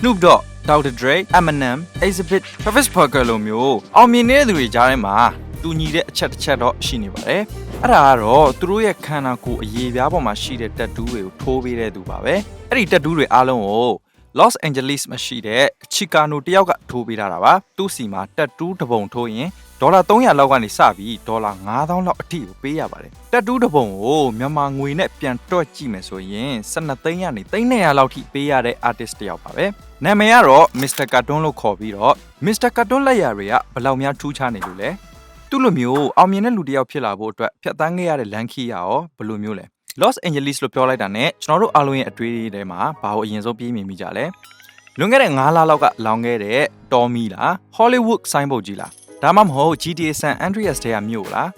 Snoop Dogg Dr. Dre Eminem Exhibit Travis Barker လိုမျိုးအောင်မြင်နေတဲ့သူတွေကြားထဲမှာတူညီတဲ့အချက်တစ်ချက်တော့ရှိနေပါတယ်အဲ့ဒါကတော့သူတို့ရဲ့ခန္ဓာကိုယ်အရေးပြားပေါ်မှာရှိတဲ့တက်တူးတွေကိုထိုးပေးတဲ့သူပါပဲအဲ့ဒီတက်တူးတွေအားလုံးကို Los Angeles မှာရှိတဲ့ Chicano တယောက်ကထိုးပေးထားတာပါသူ့စီမှာတက်တူးတစ်ပုံထိုးရင် ဒေါ်လာ300လောက်ကနေစပြီးဒေါ်လာ9000လောက်အထိကိုပေးရပါတယ်တက်တူးတစ်ပုံကိုမြန်မာငွေနဲ့ပြန်တွက်ကြည့်မယ်ဆိုရင်12သိန်းကနေ300လောက်ထိပေးရတဲ့ artist တယောက်ပါပဲနာမည်ကတော့ Mr. Cartoon လို့ခေါ်ပြီးတော့ Mr. Cartoon လက်ရာတွေကဘယ်လောက်များထူးခြားနေလို့လဲသူ့လိုမျိုးအောင်မြင်တဲ့လူတစ်ယောက်ဖြစ်လာဖို့အတွက်ဖြတ်သန်းခဲ့ရတဲ့လမ်းခီးရရောဘယ်လိုမျိုးလဲ Los Angeles လို့ပြောလိုက်တာနဲ့ကျွန်တော်တို့အားလုံးရဲ့အတွေးတွေထဲမှာဘာကိုအရင်ဆုံးပြေးမြင်မိကြလဲလွန်ခဲ့တဲ့9လလောက်ကလောင်ခဲ့တဲ့ Tommy လား Hollywood ဆိုင်းဘုတ်ကြီးလား ဒါမှမဟုတ် GTA San Andreas တဲကမြို့လား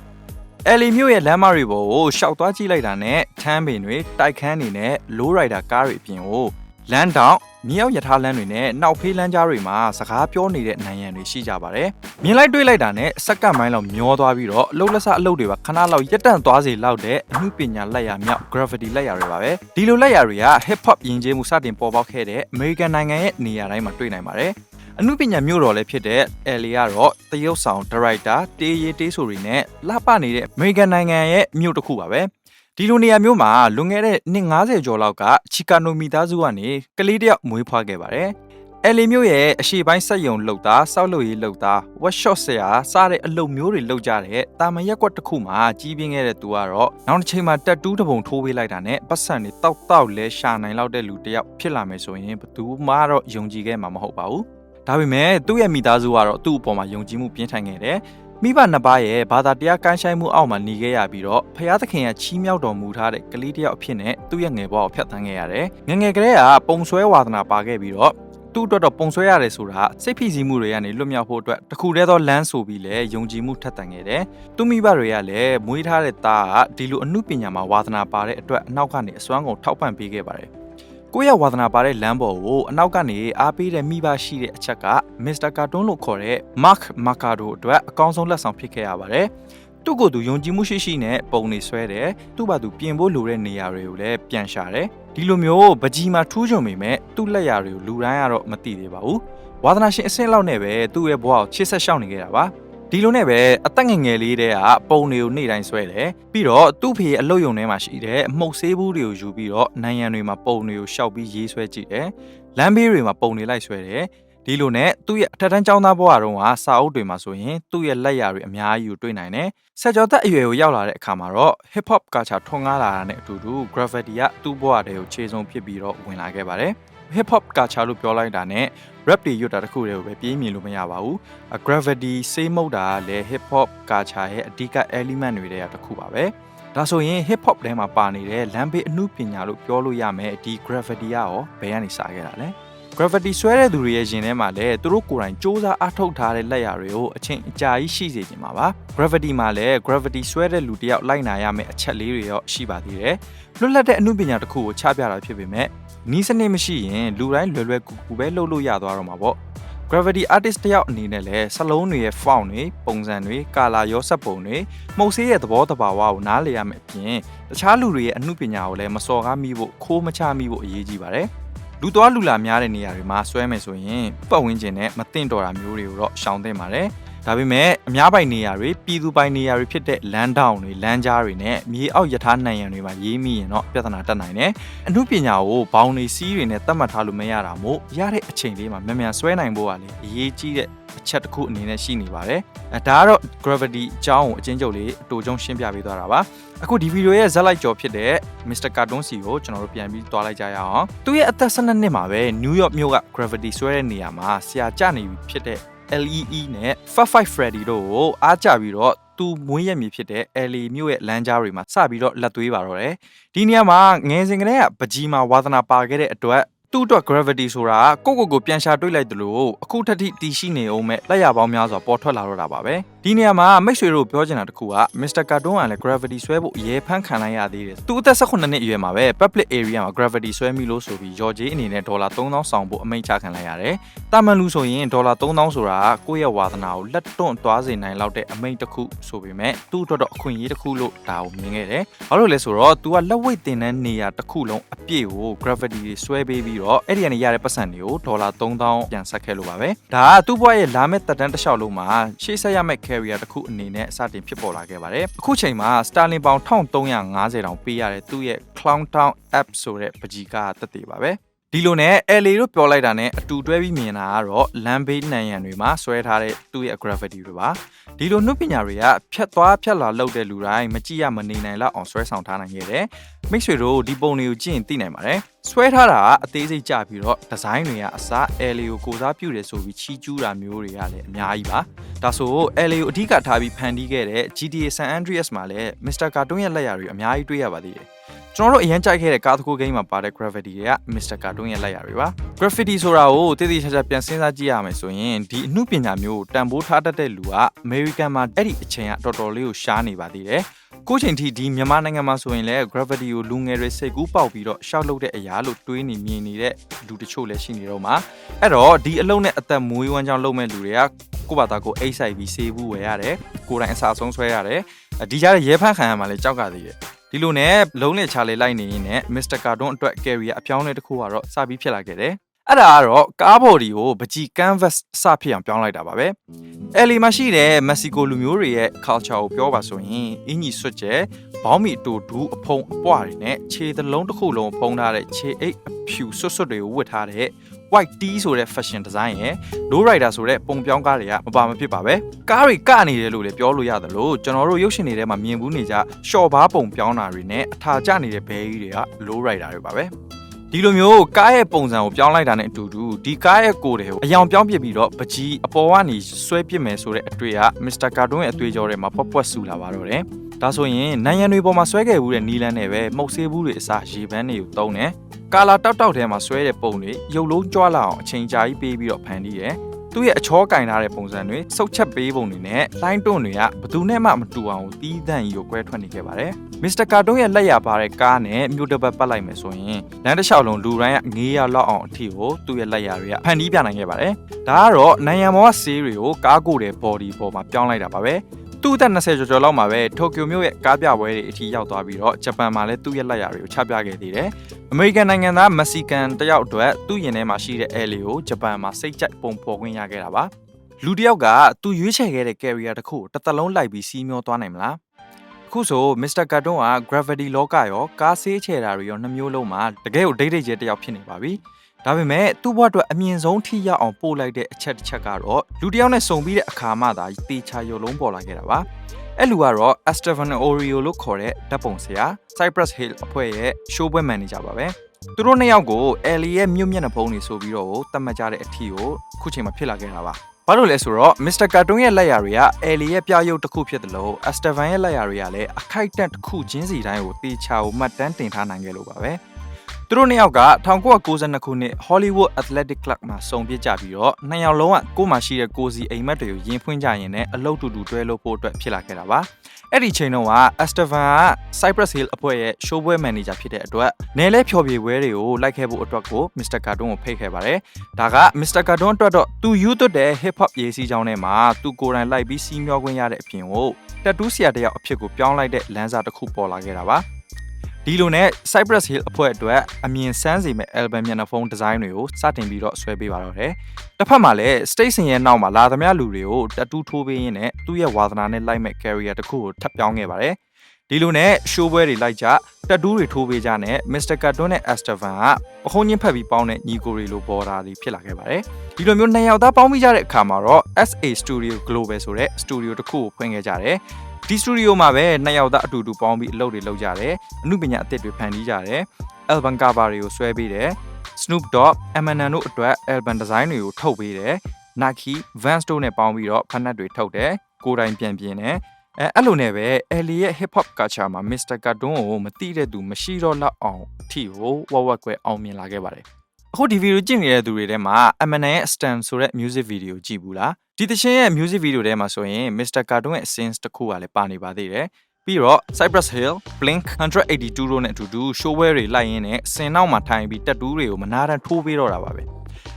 LA မြို့ရဲ့လမ်းမတွေပေါ်ကိုရှောက်သွားကြည့်လိုက်တာနဲ့ထမ်းပင်တွေတိုက်ခန်းတွေနဲ့ low rider ကားတွေအပြင်ကိုလမ်းတောင်မြောက်ရထားလမ်းတွေနဲ့နောက်ဖေးလမ်းကြားတွေမှာစကားပြောနေတဲ့နိုင်ရန်တွေရှိကြပါတယ်။မြင်လိုက်တွေ့လိုက်တာနဲ့စက္ကန့်ပိုင်းလောက်မျောသွားပြီးတော့အလုတ်လက်စအလုတ်တွေပါခဏလောက်ရက်တန့်သွားစေလောက်တဲ့အမှုပညာလက်ရာမြောက် gravity လက်ရာတွေပါပဲ။ဒီလိုလက်ရာတွေက hip hop ယဉ်ကျေးမှုစတင်ပေါ်ပေါက်ခဲ့တဲ့ American နိုင်ငံရဲ့နေရာတိုင်းမှာတွေ့နိုင်ပါတယ်။ အမှုပညာမျိုးတော်လည်းဖြစ်တဲ့ LA ကတော့တရုတ်ဆောင်ဒါရိုက်တာတေးရီတေးဆိုတွေနဲ့လှပနေတဲ့ American နိုင်ငံရဲ့မြို့တစ်ခုပါပဲဒီလိုနေရာမျိုးမှာလွန်ခဲ့တဲ့နှစ်90ကျော်လောက်ကချီကာနိုမီသားစုကနေကလေးတစ်ယောက်မွေးဖွားခဲ့ပါတယ်။ LA မြို့ရဲ့အရှိပိုင်းစက်ယုံလှုပ်သားစောက်လုပ်ရေးလှုပ်သား workshop ဆရာစတဲ့အလုပ်မျိုးတွေလုပ်ကြတဲ့တာမန်ရက်ကွက်တစ်ခုမှာကြီးပြင်းခဲ့တဲ့သူကတော့နောက်တစ်ချိန်မှာတက်တူးတစ်ပုံထိုးပေးလိုက်တာနဲ့ပတ်စံတွေတောက်တောက်လဲရှာနိုင်လောက်တဲ့လူတစ်ယောက်ဖြစ်လာမယ်ဆိုရင်ဘယ်သူမှတော့ယုံကြည်ခဲ့မှာမဟုတ်ပါဘူး။ ဒါပေမဲ့သူ့ရဲ့မိသားစုကတော့သူ့အပေါ်မှာယုံကြည်မှုပြင်းထန်ခဲ့တယ်။မိဘနှစ်ပါးရဲ့ဘာသာတရားကိုင်းဆိုင်မှုအောက်မှာနေခဲ့ရပြီးတော့ဖျားသခင်ကချီးမြှောက်တော်မူထားတဲ့ကလေးတစ်ယောက်အဖြစ်နဲ့သူ့ရဲ့ငယ်ဘဝကိုဖျက်ဆီးခဲ့ရတယ်။ငယ်ငယ်ကလေးကပုံဆွဲဝါသနာပါခဲ့ပြီးတော့သူ့အတွက်တော့ပုံဆွဲရတယ်ဆိုတာစိတ်ဖိစီးမှုတွေကနေလွတ်မြောက်ဖို့အတွက်တခုတည်းသောလမ်းဆိုပြီးလဲယုံကြည်မှုထက်သန်ခဲ့တယ်။သူ့မိဘတွေကလည်းမွေးထားတဲ့သားကဒီလိုအမှုပညာမှာဝါသနာပါတဲ့အတွက်အနောက်ကနေအစွမ်းကုန်ထောက်ပံ့ပေးခဲ့ပါတယ်။ ကိုယ့်ရဲ့ဝါသနာပါတဲ့လမ်းပေါ်ကိုအနောက်ကနေအားပေးတဲ့မိဘရှိတဲ့အချက်က Mr. Cartoon လို့ခေါ်တဲ့ Mark Mercado အတွက်အကောင်းဆုံးလက်ဆောင်ဖြစ်ခဲ့ရပါတယ်။သူ့ကိုယ်သူယုံကြည်မှုရှိရှိနဲ့ပုံနေဆွဲတယ်။သူ့ဘာသူပြင်ဖို့လိုတဲ့နေရာတွေကိုလည်းပြန်ရှာတယ်။ဒီလိုမျိုးပကြီးမှာထူးချွန်ပေမဲ့သူ့လက်ရာတွေကိုလူတိုင်းကတော့မသိသေးပါဘူး။ဝါသနာရှင်အဆင့်လောက်နဲ့ပဲသူ့ရဲ့ဘဝကိုချစ်ဆက်ရှောက်နေခဲ့တာပါ။ ဒီလိုနဲ့ပဲအသက်ငယ်ငယ်လေးတည်းကပုံတွေကိုနေ့တိုင်းဆွဲတယ်ပြီးတော့သူ့ဖေအလုတ်ယုံထဲမှာရှိတဲ့အမှုတ်ဆေးဘူးတွေကိုယူပြီးတော့နိုင်ရန်တွေမှာပုံတွေကိုရှောက်ပြီးရေးဆွဲကြည့်တယ်လမ်းဘေးတွေမှာပုံတွေလိုက်ဆွဲတယ်ဒီလိုနဲ့သူ့ရဲ့အထက်တန်းကျောင်းသားဘဝတုန်းကစာအုပ်တွေမှာဆိုရင်သူ့ရဲ့လက်ရာတွေအများကြီးကိုတွေ့နိုင်တယ်ဆက်ကျော်သက်အရွယ်ကိုရောက်လာတဲ့အခါမှာတော့ hip hop culture ထွန်းကားလာတာနဲ့အတူတူ graffiti ကသူ့ဘဝတွေကိုခြေစုံဖြစ်ပြီးတော့ဝင်လာခဲ့ပါတယ် hip hop culture လို့ပြောလိုက်တာနဲ့ rap တွေရွတ်တာတခုတည်းကိုပဲပြေးမြင်လို့မရပါဘူးအ gravity စေးမုတ်တာကလည်း hip hop culture ရဲ့အဓိက element တွေထဲကတစ်ခုပါပဲဒါဆိုရင် hip hop ထဲမှာပါနေတဲ့လမ်းဘေးအမှုပညာလို့ပြောလို့ရမယ်ဒီ gravity ကရောဘယ်ကနေစခဲ့တာလဲ gravity ဆွဲတဲ့သူတွေရဲ့ရင်ထဲမှာလည်းသူတို့ကိုယ်တိုင်စ조사အထုတ်ထားတဲ့လက်ရာတွေကိုအချိန်အကြာကြီးရှိစေချင်မှာပါ gravity မှာလည်း gravity ဆွဲတဲ့လူတစ်ယောက်လိုက်နာရမယ့်အချက်လေးတွေရောရှိပါသေးတယ်လွတ်လပ်တဲ့အမှုပညာတစ်ခုကိုချပြတာဖြစ်ပေမဲ့ နီးစနစ်မရှိရင်လူတိုင်းလွယ်လွယ်ကူကူပဲလုပ်လို့ရသွားတော့မှာပေါ့ gravity artist တယောက်အနေနဲ့လည်းစလုံးတွေရဲ့ font တွေပုံစံတွေကာလာရောစက်ပုံတွေမှုတ်ဆေးရဲ့သဘောတဘာဝကိုနားလည်ရမယ်အပြင်တခြားလူတွေရဲ့အမှုပညာကိုလည်းမစော်ကားမိဖို့ခိုးမချမိဖို့အရေးကြီးပါတယ်လူသွားလူလာများတဲ့နေရာတွေမှာဆွဲမယ်ဆိုရင်ပတ်ဝန်းကျင်နဲ့မတင့်တော်တာမျိုးတွေကိုတော့ရှောင်သင့်ပါတယ် ဒါပေမဲ့အများပိုင်နေရာတွေပြည်သူပိုင်နေရာတွေဖြစ်တဲ့လမ်းတောင်တွေလမ်းကြားတွေနဲ့မြေအောက်ယထာနိုင်ရန်တွေမှာရေးမိရင်တော့ပြဿနာတက်နိုင်တယ်။အမှုပညာကိုဘောင်တွေစီးတွေနဲ့တတ်မှတ်ထားလို့မရတာမို့ရတဲ့အချိန်လေးမှာမြန်မြန်ဆွဲနိုင်ဖို့ကလည်းအရေးကြီးတဲ့အချက်တစ်ခုအနေနဲ့ရှိနေပါတယ်။အဲဒါကတော့ gravity အကြောင်းကိုအချင်းချုပ်လေးအတူချုံရှင်းပြပေးသွားတာပါ။အခုဒီဗီဒီယိုရဲ့ဇက်လိုက်ကြော်ဖြစ်တဲ့ Mr. Cartoon စီကိုကျွန်တော်တို့ပြန်ပြီးတွားလိုက်ကြရအောင်။သူ့ရဲ့အသက်12နှစ်မှာပဲ New York မြို့က gravity ဆွဲတဲ့နေရာမှာဆရာကျနေပြီဖြစ်တဲ့ LEE နဲ့ Fat Five Freddy တို့ကိုအားကြပြီးတော့သူမွေးရမည်ဖြစ်တဲ့ LA မြို့ရဲ့လမ်းကြားတွေမှာစပြီးတော့လက်သွေးပါတော့တယ်။ဒီနေရာမှာငယ်စဉ်ကတည်းကပကြီးမှာဝါသနာပါခဲ့တဲ့အတွက် သူ့အတွက် gravity ဆိုတာကိုကိုကိုပြန်ရှာတွေးလိုက်သလိုအခုထက်ထိတည်ရှိနေအောင်မဲ့လက်ရပေါင်းများစွာပေါ်ထွက်လာတော့တာပါပဲဒီနေရာမှာမိတ်ဆွေတို့ပြောချင်တာတခုက Mr. Cartoon ကလည်း gravity ဆွဲဖို့ရဲဖန်းခံလိုက်ရသေးတယ်သူအသက်18နှစ်အရွယ်မှာပဲ public area မှာ gravity ဆွဲမိလို့ဆိုပြီးရော်ဂျေးအနေနဲ့ဒေါ်လာ3000ဆောင်ဖို့အမိန့်ချခံလိုက်ရတယ်တာမန်လူဆိုရင်ဒေါ်လာ3000ဆိုတာကိုယ့်ရဲ့ဝါသနာကိုလက်တွန့်သွားစေနိုင်လောက်တဲ့အမိန့်တစ်ခုဆိုပေမဲ့သူ့အတွက်တော့အခွင့်အရေးတစ်ခုလို့ဒါကိုမြင်ခဲ့တယ်ဘာလို့လဲဆိုတော့ तू ကလက်ဝိတ်တင်တဲ့နေရာတစ်ခုလုံးအပြည့်ကို gravity တွေဆွဲပေးပြီးတော့အဲ့ဒီကနေရတဲ့ပတ်စံတွေကိုဒေါ်လာ3000ပြန်ဆက်ခဲ့လို့ပါပဲဒါကသူ့ဘဝရဲ့လာမယ့်သက်တမ်းတစ်လျှောက်လုံးမှာရှေ့ဆက်ရမယ့် carrier တစ်ခုအနေနဲ့စတင်ဖြစ်ပေါ်လာခဲ့ပါတယ်အခုချိန်မှာ Starlink ပေါင်1350တောင်ပေးရတဲ့သူ့ရဲ့ Clown Town app ဆိုတဲ့ပကြီးကားတက်တည်ပါပဲ ဒီလိုနဲ့ LA တို့ပြောလိုက်တာနဲ့အတူတွဲပြီးမြင်တာကတော့ land base နံရံတွေမှာဆွဲထားတဲ့သူ့ရဲ့ gravity တွေပါဒီလိုနှုတ်ပညာတွေကဖြတ်သွားဖြတ်လာလောက်တဲ့လူတိုင်းမကြည့်ရမနေနိုင်လောက်အောင်ဆွဲဆောင်ထားနိုင်ခဲ့တယ်မိတ်ဆွေတို့ဒီပုံတွေကိုကြည့်ရင်သိနိုင်ပါတယ်ဆွဲထားတာကအသေးစိတ်ကြပြီးတော့ဒီဇိုင်းတွေကအစား LA ကိုကိုစားပြုတယ်ဆိုပြီးချီးကျူးတာမျိုးတွေကလည်းအများကြီးပါဒါဆို LA ကိုအဓိကထားပြီးဖန်တီးခဲ့တဲ့ GTA San Andreas မှာလည်း Mr. Cartoon ရဲ့လက်ရာတွေအများကြီးတွေ့ရပါသေးတယ် ကျွန်တော်တို့အရင်ကြိုက်ခဲ့တဲ့ကားတစ်ခုဂိမ်းမှာပါတဲ့ Gravity တွေက Mr. Cartoon ရဲ့လက်ရာတွေပါ Graffiti ဆိုတာကိုတည်တည်ချာချာပြန်စဉ်းစားကြည့်ရမယ်ဆိုရင်ဒီအမှုပညာမျိုးကိုတန်ဖိုးထားတတ်တဲ့လူက American မှာအဲ့ဒီအချိန်ကတော်တော်လေးကိုရှားနေပါသေးတယ်ကိုချိန်ထိဒီမြန်မာနိုင်ငံမှာဆိုရင်လည်း gravity ကိုလူငယ်တွေစိတ်ကူးပေါက်ပြီးတော့ရှောက်လုပ်တဲ့အရာလို့တွေးနေမြင်နေတဲ့လူတချို့လည်းရှိနေတော့မှာအဲ့တော့ဒီအလုံးနဲ့အသက်မွေးဝမ်းကြောင်းလုပ်မဲ့လူတွေကကိုယ့်ဘာသာကိုအိတ်ဆိုင်ပြီးဆေးဘူးဝယ်ရတယ်ကိုယ်တိုင်အစာဆုံးဆွဲရတယ်ဒီကြားရဲဖန်ခံရမှလည်းကြောက်ကသေးတယ် ဒီလိုနဲ့လုံးနဲ့ချာလေလိုက်နေရင်နဲ့ Mr. Cartoon အတွက် carrier အပြောင်းအလဲတစ်ခုကတော့စပြီးဖြစ်လာခဲ့တယ်အဲ့ဒါကတော့ကားဘော်ဒီကိုပကြီး canvas စဖြစ်အောင်ပြောင်းလိုက်တာပါပဲ။ LA မှာရှိတဲ့မက္ကဆီကိုလူမျိုးတွေရဲ့ culture ကိုပြောပါဆိုရင်အင်ကြီးဆွတ်ကျဲဘောင်းမီတူဒူးအဖုံအပွားတွေနဲ့ခြေသလုံးတစ်ခုလုံးဖုံးထားတဲ့ခြေအိတ်အဖြူဆွတ်ဆွတ်တွေကိုဝတ်ထားတဲ့ white tee ဆိုတဲ့ fashion design ရဲ့ low rider ဆိုတဲ့ပုံပြောင်းကားတွေကမပါမဖြစ်ပါပဲကားတွေကနေတယ်လို့လည်းပြောလို့ရတယ်လို့ကျွန်တော်တို့ရုပ်ရှင်တွေထဲမှာမြင်ဘူးနေကြရှော့ဘားပုံပြောင်းတာတွေနဲ့အထာကျနေတဲ့ဘဲကြီးတွေက low rider တွေပါပဲဒီလိုမျိုးကားရဲ့ပုံစံကိုပြောင်းလိုက်တာနဲ့အတူတူဒီကားရဲ့ကိုယ်တွေကိုအယောင်ပြောင်းပြစ်ပြီးတော့ပကြီးအပေါ်ကနေဆွဲပစ်မယ်ဆိုတဲ့အတွေ့အ Mr. Cartoon ရဲ့အတွေ့အကြုံတွေမှာပွက်ပွက်ဆူလာပါတော့တယ် ဒါဆိုရင်နိုင်ရန်တွေပေါ်မှာဆွဲခဲ့ဘူးတဲ့နီလန်းနဲ့ပဲမှုတ်ဆေးဘူးတွေအစားရေပန်းတွေကိုတုံးတယ်ကာလာတောက်တောက်ထဲမှာဆွဲတဲ့ပုံတွေရုပ်လုံးကြွလာအောင်အချိန်ကြာကြီးပေးပြီးတော့ဖန်တီးတယ်သူ့ရဲ့အချောကင်ထားတဲ့ပုံစံတွေစုပ်ချက်ပေးပုံတွေနဲ့လိုင်းတွန့်တွေကဘယ်သူနဲ့မှမတူအောင်တီးတန့်ကြီးကိုကွဲထွက်နေခဲ့ပါတယ်။မစ္စတာကာတွန်းရဲ့လက်ရပါတဲ့ကားနဲ့မြို့တစ်ပတ်ပတ်လိုက်မယ်ဆိုရင်လမ်းတစ်လျှောက်လုံးလူတိုင်းကငေးရလောက်အောင်အထီကိုသူ့ရဲ့လက်ရတွေကဖန်တီးပြနိုင်ခဲ့ပါတယ်။ဒါကတော့နိုင်ရန်ပေါ်ကဆေးတွေကိုကားကိုတဲ့ body ပေါ်မှာပြောင်းလိုက်တာပါပဲ။ သူ့အသက်20ကျော်ကျော်လောက်မှာပဲတိုကျိုမြို့ရဲ့ကားပြပွဲတွေအထိရောက်သွားပြီးတော့ဂျပန်မှာလည်းသူ့ရဲ့လက်ရာတွေကိုချပြခဲ့သေးတယ်။အမေရိကန်နိုင်ငံသားမက္ဆီကန်တယောက်အတွက်သူ့ရင်ထဲမှာရှိတဲ့အဲလီကိုဂျပန်မှာစိတ်ကြိုက်ပုံဖော်ခွင့်ရခဲ့တာပါ။လူတစ်ယောက်ကသူရွေးချယ်ခဲ့တဲ့ carrier တစ်ခုကိုတစ်သက်လုံးလိုက်ပြီးစီးမျောသွားနိုင်မလား။အခုဆို Mr. Cartoon က Gravity လောကရောကားဆေးချယ်တာတွေရောနှမျိုးလုံးမှာတကယ်ကိုဒိတ်ဒိတ်ကျဲတယောက်ဖြစ်နေပါပြီ။ ဒါပေမဲ့သူ့ဘဝအတွက်အမြင့်ဆုံးထိရောက်အောင်ပို့လိုက်တဲ့အချက်တစ်ချက်ကတော့လူတစ်ယောက်နဲ့စုံပြီးတဲ့အခါမှသာတေချာရုပ်လုံးပေါ်လာခဲ့တာပါအဲ့လူကတော့ Esteban Oreo လို့ခေါ်တဲ့ဓာတ်ပုံဆရာ Cypress Hill အဖွဲ့ရဲ့ show ပွဲ manager ပါပဲသူတို့နှစ်ယောက်ကို Ellie ရဲ့မြို့မျက်နှာဖုံးတွေဆိုပြီးတော့တတ်မှတ်ကြတဲ့အထီကိုခုချိန်မှာဖြစ်လာခဲ့တာပါဘာလို့လဲဆိုတော့ Mr. Cartoon ရဲ့လက်ရာတွေက Ellie ရဲ့ပြရုပ်တစ်ခုဖြစ်တယ်လို့ Esteban ရဲ့လက်ရာတွေကလည်းအခိုက်အတန့်တစ်ခုချင်းစီတိုင်းကိုတေချာကိုမှတ်တမ်းတင်ထားနိုင်ခဲ့လို့ပါပဲ သူတို့နှစ်ယောက်က1992ခုနှစ် Hollywood Athletic Club မှာစုံပြစ်ကြပြီးတော့နှစ်ယောက်လုံးကကိုယ်မှာရှိတဲ့ကိုစီအိမ်မက်တွေကိုရင်ဖွင့်ကြရင်လည်းအလုပ်တူတူတွဲလို့ဖို့အတွက်ဖြစ်လာခဲ့တာပါအဲ့ဒီချိန်တော့က Estevan က Cypress Hill အဖွဲ့ရဲ့ show ပွဲ manager ဖြစ်တဲ့အတွက်နယ်လဲဖျော်ဖြေပွဲတွေကိုလိုက်ခဲ့ဖို့အတွက်ကို Mr. Cartoon ကိုဖိတ်ခဲ့ပါတယ်ဒါက Mr. Cartoon အတွက်တော့သူယူသွတ်တဲ့ hip hop ရေးစီးကြောင်းထဲမှာသူကိုယ်တိုင်လိုက်ပြီးစီးမျောခွင့်ရတဲ့အပြင်ကိုတက်တူးဆရာတယောက်အဖြစ်ကိုပြောင်းလိုက်တဲ့လမ်းစာတစ်ခုပေါ်လာခဲ့တာပါ ဒီလိုနဲ့ Cypress Hill အဖွဲ့အတွက်အမြင်ဆန်းစေမဲ့ album မျက်နှာဖုံးဒီဇိုင်းတွေကိုစတင်ပြီးတော့ဆွဲပေးပါတော့တယ်။တစ်ဖက်မှာလည်း Station ရဲ့နောက်မှာလာသမျှလူတွေကိုတတူးထိုးပေးရင်းနဲ့သူ့ရဲ့ဝါသနာနဲ့လိုက်မဲ့ carrier တစ်ခုကိုထပ်ပြောင်းခဲ့ပါတယ်။ဒီလိုနဲ့ show ပွဲတွေလိုက်ကြတက်တူးတွေထိုးပေးကြနဲ့ Mr. Cartoon နဲ့ Estevan ကပခုံးချင်းဖက်ပြီးပေါင်းတဲ့ညီကိုတွေလိုပေါ်တာတွေဖြစ်လာခဲ့ပါတယ်။ဒီလိုမျိုးနှစ်ယောက်သားပေါင်းပြီးကြတဲ့အခါမှာတော့ SA Studio Global ဆိုတဲ့ studio တစ်ခုကိုဖွင့်ခဲ့ကြတယ်။ ဒီစတူဒီယိုမှာပဲနှစ်ယောက်သားအတူတူပေါင်းပြီးအလုပ်တွေလုပ်ကြတယ်အမှုပညာအသစ်တွေဖန်တီးကြတယ် album cover တွေကိုဆွဲပေးတယ် Snoop Dogg, Eminem တို့အတွက် album design တွေကိုထုတ်ပေးတယ် Nike, Vans တို့နဲ့ပေါင်းပြီးတော့ဖက်နက်တွေထုတ်တယ်ကိုယ်တိုင်ပြန်ပြင်တယ်အဲအဲ့လိုနဲ့ပဲ Ellie ရဲ့ hip hop culture မှာ Mr. Cartoon ကိုမသိတဲ့သူမရှိတော့လောက်အောင်အထီကိုဝက်ဝက်ကွယ်အောင်မြင်လာခဲ့ပါတယ်အခုဒီဗီဒီယိုကြည့်နေတဲ့သူတွေထဲမှာ Eminem ရဲ့ Stand ဆိုတဲ့ music video ကြည့်ဘူးလား ဒီသရှင်ရဲ့ music video ထဲမှာဆိုရင် Mr. Cartoon ရဲ့ scenes တစ်ခုကလည်းပါနေပါသေးတယ်ပြီးတော့ Cypress Hill, Blink 182တို့နဲ့အတူတူ show ပွဲတွေလိုက်ရင်းနဲ့စင်နောက်မှာထိုင်ပြီးတက်တူးတွေကိုမနာတမ်းထိုးပေးတော့တာပါပဲ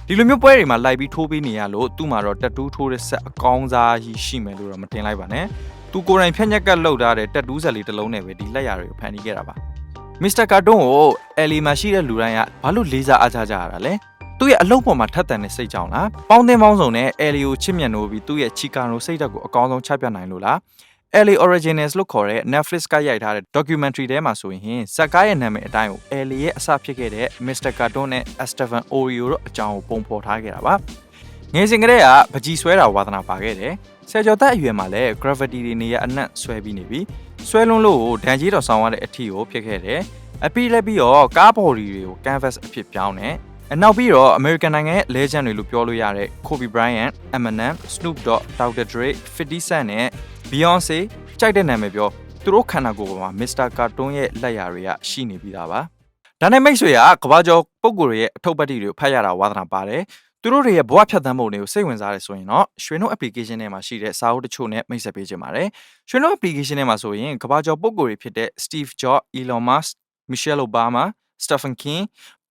ဒီလိုမျိုးပွဲတွေမှာလိုက်ပြီးထိုးပေးနေရလို့သူ့မှာတော့တက်တူးထိုးတဲ့ဆက်အကောင်းစားကြီးရှိမယ်လို့တော့မတင်လိုက်ပါနဲ့သူကိုယ်တိုင်ဖြက်ညက်ကတ်လောက်ထားတဲ့တက်တူးဆက်လေးတစ်လုံးနဲ့ပဲဒီလက်ရာတွေကိုဖန်တီးခဲ့တာပါမစ္စတာကာတွန်းကိုယ်လီမှာရှိတဲ့လူတိုင်းကဘာလို့လေးစားအားကြကြရတာလဲ သူ့ရဲ့အလုပ်ပေါ်မှာထက်သန်တဲ့စိတ်ကြောင့်လားပေါင်းသင်းပေါင်းစုံနဲ့ယ်လီကိုချစ်မြတ်နိုးပြီးသူ့ရဲ့ချီကာနိုစိတ်ဓာတ်ကိုအကောင်းဆုံးချပြနိုင်လို့လား LA Originals လို့ခေါ်တဲ့ Netflix ကရိုက်ထားတဲ့ documentary ထဲမှာဆိုရင်ဇက်ကားရဲ့နာမည်အတိုင်းကို LA ရဲ့အစဖြစ်ခဲ့တဲ့ Mr. Cartoon နဲ့ Esteban Oreo တို့အကြောင်းကိုပုံဖော်ထားခဲ့တာပါငယ်စဉ်ကတည်းကပကြီးဆွဲတာဝါသနာပါခဲ့တယ်ဆယ်ကျော်သက်အရွယ်မှာလည်း gravity တွေနေရအနက်ဆွဲပြီးနေပြီဆွဲလွန်းလို့ဒန်ကြီးတော်ဆောင်ရတဲ့အထီကိုဖြစ်ခဲ့တယ်အပြီးလည်းပြီးတော့ကားဘော်ဒီတွေကို canvas အဖြစ်ပြောင်းတယ်အ နောက်ပြီးတော့ American နိုင်ငံရဲ့ legend တွေလို့ပြောလို့ရတဲ့ Kobe Bryant, Eminem, Snoop Dogg, Dr. Dre, 50 Cent နဲ့ Beyonce ကြိုက်တဲ့နာမည်ပြောသူတို့ခန္ဓာကိုယ်ပေါ်မှာ Mr. Cartoon ရဲ့လက်ရာတွေကရှိနေပြီးသားပါဒါနဲ့မိတ်ဆွေကကဘာကျော်ပုံကိုယ်တွေရဲ့အထုပ်ပတ်တိတွေကိုဖတ်ရတာဝါသနာပါတယ်သူတို့တွေရဲ့ဘဝဖြတ်သန်းပုံတွေကိုစိတ်ဝင်စားတယ်ဆိုရင်တော့ရွှေနှုတ် application ထဲမှာရှိတဲ့စာအုပ်တချို့နဲ့မိတ်ဆက်ပေးချင်ပါတယ်ရွှေနှုတ် application ထဲမှာဆိုရင်ကဘာကျော်ပုံကိုယ်တွေဖြစ်တဲ့ Steve Jobs, Elon Musk, Michelle Obama, Stephen King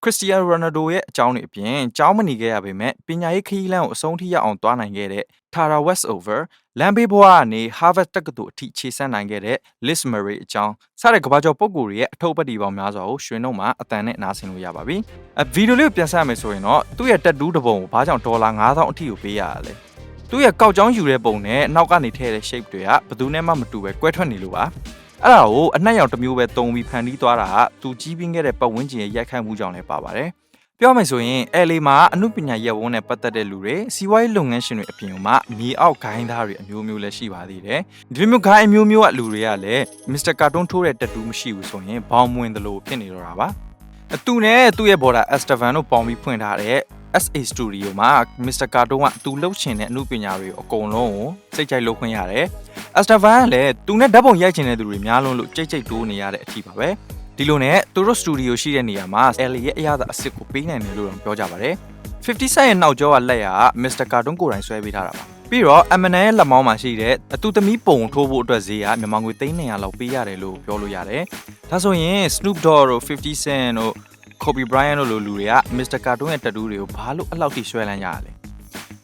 Cristiano Ronaldo ရဲ့အကြောင်းတွေအပြင်ကျောင်းမနေခဲ့ရပေမဲ့ပညာရေးခရီးလမ်းကိုအဆုံးထိရအောင်သွားနိုင်ခဲ့တဲ့ Tara Westover လမ်းဘေးဘဝကနေ Harvard တက္ကသိုလ်အထိခြေဆန့်နိုင်ခဲ့တဲ့ Liz Murray အကြောင်းစတဲ့ကမ္ဘာကျော်ပုံကိုယ်တွေရဲ့အထုပ်ပတ်တီပေါင်းများစွာကိုရွှေနှုတ်မှာအတန်နဲ့နားဆင်လို့ရပါပြီ။အဗီဒီယိုလေးကိုပြန်ဆက်ရမယ်ဆိုရင်တော့သူ့ရဲ့တက်တူးတစ်ပုံကိုဘာကြောင့်ဒေါ်လာ9000အထိကိုပေးရတာလဲ။သူ့ရဲ့ကောက်ကြောင်းယူတဲ့ပုံနဲ့နောက်ကနေထည့်တဲ့ shape တွေကဘယ်သူနဲ့မှမတူပဲကွဲထွက်နေလို့ပါ။ အဲ့ဒါကိုအနှက်ရောင်တစ်မျိုးပဲတုံပြီးဖန်တီးသွားတာကသူကြီးပြင်းခဲ့တဲ့ပတ်ဝန်းကျင်ရဲ့ရိုက်ခတ်မှုကြောင့်လည်းပါပါတယ်။ပြောမယ်ဆိုရင် LA မှာအမှုပညာရပ်ဝန်းနဲ့ပတ်သက်တဲ့လူတွေစီးပွားရေးလုပ်ငန်းရှင်တွေအပြင်မှာမြေအောက်ဂိုင်းသားတွေအမျိုးမျိုးလည်းရှိပါသေးတယ်။ဒီလိုမျိုးဂိုင်းအမျိုးမျိုးကလူတွေကလည်း Mr. Cartoon ထိုးတဲ့တက်တူးမရှိဘူးဆိုရင်ဘောင်မဝင်သလိုဖြစ်နေတော့တာပါ။ အတူနဲ့သူ့ရဲ့ border Estevan တို့ပေါင်းပြီးဖွင့်ထားတဲ့ SA Studio မှာ Mr. Cartoon ကသူလှုပ်ချင်တဲ့အမှုပညာတွေအကုန်လုံးကိုစိတ်ကြိုက်လုပ်ခွင့်ရတယ်။ Estevan ကလည်းသူနဲ့ဓာတ်ပုံရိုက်ချင်တဲ့သူတွေများလုံးလို့ကြိတ်ကြိတ်တိုးနေရတဲ့အထီပါပဲ။ဒီလိုနဲ့သူတို့စတူဒီယိုရှိတဲ့နေရာမှာ LA ရဲ့အရသာအစ်စ်ကိုပေးနိုင်တယ်လို့တော့ပြောကြပါတယ်50 cent ရဲ့နောက်ကျောကလက်ရ Mr. Cartoon ကိုယ်တိုင်ဆွဲပေးထားတာပါ ပြီးတော့ M&A ရဲ့လက်မောင်းမှာရှိတဲ့အတူသမီးပုံထိုးဖို့အတွက်ဈေးကမြန်မာငွေ300လောက်ပေးရတယ်လို့ပြောလို့ရတယ်ဒါဆိုရင် Snoop Dogg တို့50 cent တို့ Kobe Bryant တို့လိုလူတွေက Mr. Cartoon ရဲ့တက်တူးတွေကိုဘာလို့အလောက်ထိဆွဲလန်းကြရလဲ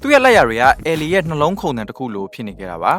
သူ့ရဲ့လက်ရတွေက Ellie ရဲ့နှလုံးခုန်တဲ့တစ်ခုလိုဖြစ်နေကြတာပါ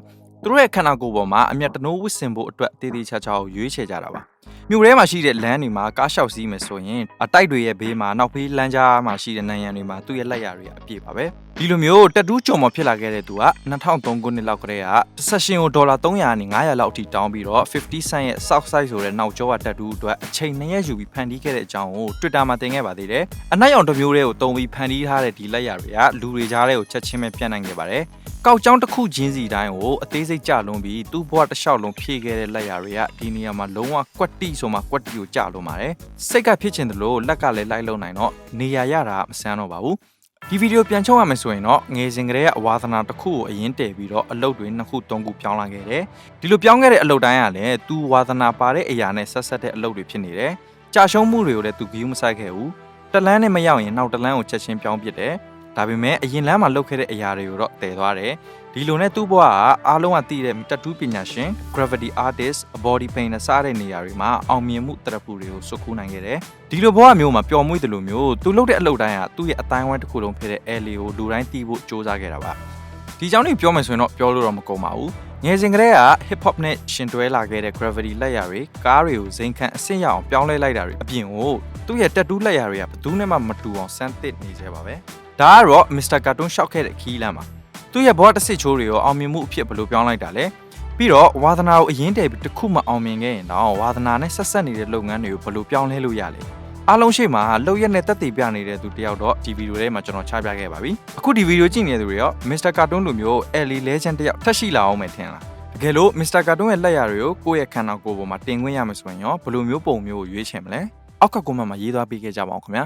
သူတို့ရဲ့ခန္ဓာကိုယ်ပေါ်မှာအမျက်တနိုးဝစ်စင်ဖို့အတွက်တည်တည်ချာချာကိုရွေးချယ်ကြတာပါ မြို့ထဲမှာရှိတဲ့လမ်းတွေမှာကားလျှောက်စီးမယ်ဆိုရင်အတိုက်တွေရဲ့ဘေးမှာနောက်ဖေးလမ်းကြားမှာရှိတဲ့နိုင်ငံတွေမှာသူ့ရဲ့လက်ရတွေအပြည့်ပါပဲဒီလိုမျိုးတက်တူးကြုံမဖြစ်လာခဲ့တဲ့သူက2003ခုနှစ်လောက်ကတည်းကဆက်ရှင်ကိုဒေါ်လာ300နဲ့900လောက်အထိတောင်းပြီးတော့50 cent ရဲ့ South Side ဆိုတဲ့နောက်ကျောကတက်တူးအတွက်အချိန်နှစ်ရက်ယူပြီးဖန်တီးခဲ့တဲ့အကြောင်းကို Twitter မှာတင်ခဲ့ပါသေးတယ်အနက်ရောင်တစ်မျိုးလေးကိုတုံးပြီးဖန်တီးထားတဲ့ဒီလက်ရတွေကလူတွေကြားထဲကိုချက်ချင်းပဲပြန့်နိုင်ခဲ့ပါတယ်ကောက်ကြောင်းတစ်ခုချင်းစီတိုင်းကိုအသေးစိတ်ကြလွန်ပြီးသူ့ဘဝတစ်လျှောက်လုံးဖြည့်ခဲ့တဲ့လက်ရာတွေကဒီနေရာမှာလုံးဝကွက်တိဆိုမှကွက်တိကိုကြလွန်ပါတယ်စိတ်ကဖြစ်ချင်တယ်လို့လက်ကလည်းလိုက်လုံနိုင်တော့နေရာရတာမဆန်းတော့ပါဘူးဒီဗီဒီယိုပြန်ချုပ်ရမယ်ဆိုရင်တော့ငယ်စဉ်ကတည်းကအဝါသနာတစ်ခုကိုအရင်တည်ပြီးတော့အလုပ်တွေနှစ်ခုသုံးခုပြောင်းလာခဲ့တယ်ဒီလိုပြောင်းခဲ့တဲ့အလုပ်တိုင်းကလည်းသူဝါသနာပါတဲ့အရာနဲ့ဆက်ဆက်တဲ့အလုပ်တွေဖြစ်နေတယ်ကြာရှုံးမှုတွေကိုလည်းသူဂီးမဆိုင်ခဲ့ဘူးတလန်းနဲ့မရောက်ရင်နောက်တလန်းကိုချက်ချင်းပြောင်းပစ်တယ် ဒါပေမဲ့အရင်လမ်းမှာလုပ်ခဲ့တဲ့အရာတွေကိုတော့တည်သွားတယ်ဒီလိုနဲ့သူ့ဘဝကအားလုံးကသိတဲ့တတူးပညာရှင် gravity artist body painter စတဲ့နေရာတွေမှာအောင်မြင်မှုတရဖူတွေကိုစုကူးနိုင်ခဲ့တယ်ဒီလိုဘဝမျိုးမှာပျော်မွေ့တယ်လို့မျိုးသူလုပ်တဲ့အလုပ်တိုင်းကသူ့ရဲ့အတိုင်းဝိုင်းတစ်ခုလုံးဖြစ်တဲ့ LA ကိုလူတိုင်းသိဖို့စ조사ခဲ့တာပါဒီကြောင့်နေပြောမယ်ဆိုရင်တော့ပြောလို့တော့မကုန်ပါဘူးငယ်စဉ်ကတည်းက hip hop နဲ့ရှင်တွဲလာခဲ့တဲ့ gravity လက်ရာတွေကားတွေကိုဇိမ်ခံအဆင့်ရအောင်ပြောင်းလဲလိုက်တာတွေအပြင်ကိုသူ့ရဲ့တက်တူးလက်ရာတွေကဘယ်သူမှမတူအောင်စမ်းသစ်နေကြပါပဲ ဒါကတော့ Mr. Cartoon ရှောက်ခဲ့တဲ့ခီးလမ်းပါသူ့ရဲ့ဘဝတစ်စစ်ချိုးတွေကိုအောင်မြင်မှုအဖြစ်ဘယ်လိုပြောင်းလိုက်တာလဲပြီးတော့ဝါသနာကိုအရင်တည်းပြီးတစ်ခုမှအောင်မြင်ခဲ့ရင်တော့ဝါသနာနဲ့ဆက်ဆက်နေတဲ့လုပ်ငန်းတွေကိုဘယ်လိုပြောင်းလဲလို့ရလဲအားလုံးရှိမှလှုပ်ရက်နဲ့တက်တည်ပြနေတဲ့သူတယောက်တော့ဒီဗီဒီယိုထဲမှာကျွန်တော်ချပြခဲ့ပါပြီအခုဒီဗီဒီယိုကြည့်နေတဲ့သူတွေရော Mr. Cartoon လိုမျိုး Ellie Legend တယောက်ထက်ရှိလာအောင်မယ်ထင်လားတကယ်လို့ Mr. Cartoon ရဲ့လက်ရာတွေကိုကိုယ့်ရဲ့ခန္ဓာကိုယ်ပေါ်မှာတင်ခွင့်ရမယ်ဆိုရင်ရောဘယ်လိုမျိုးပုံမျိုးကိုရွေးချယ်မလဲအောက်ကကွန်မန့်မှာရေးသွားပေးခဲ့ကြပါအောင်ခင်ဗျာ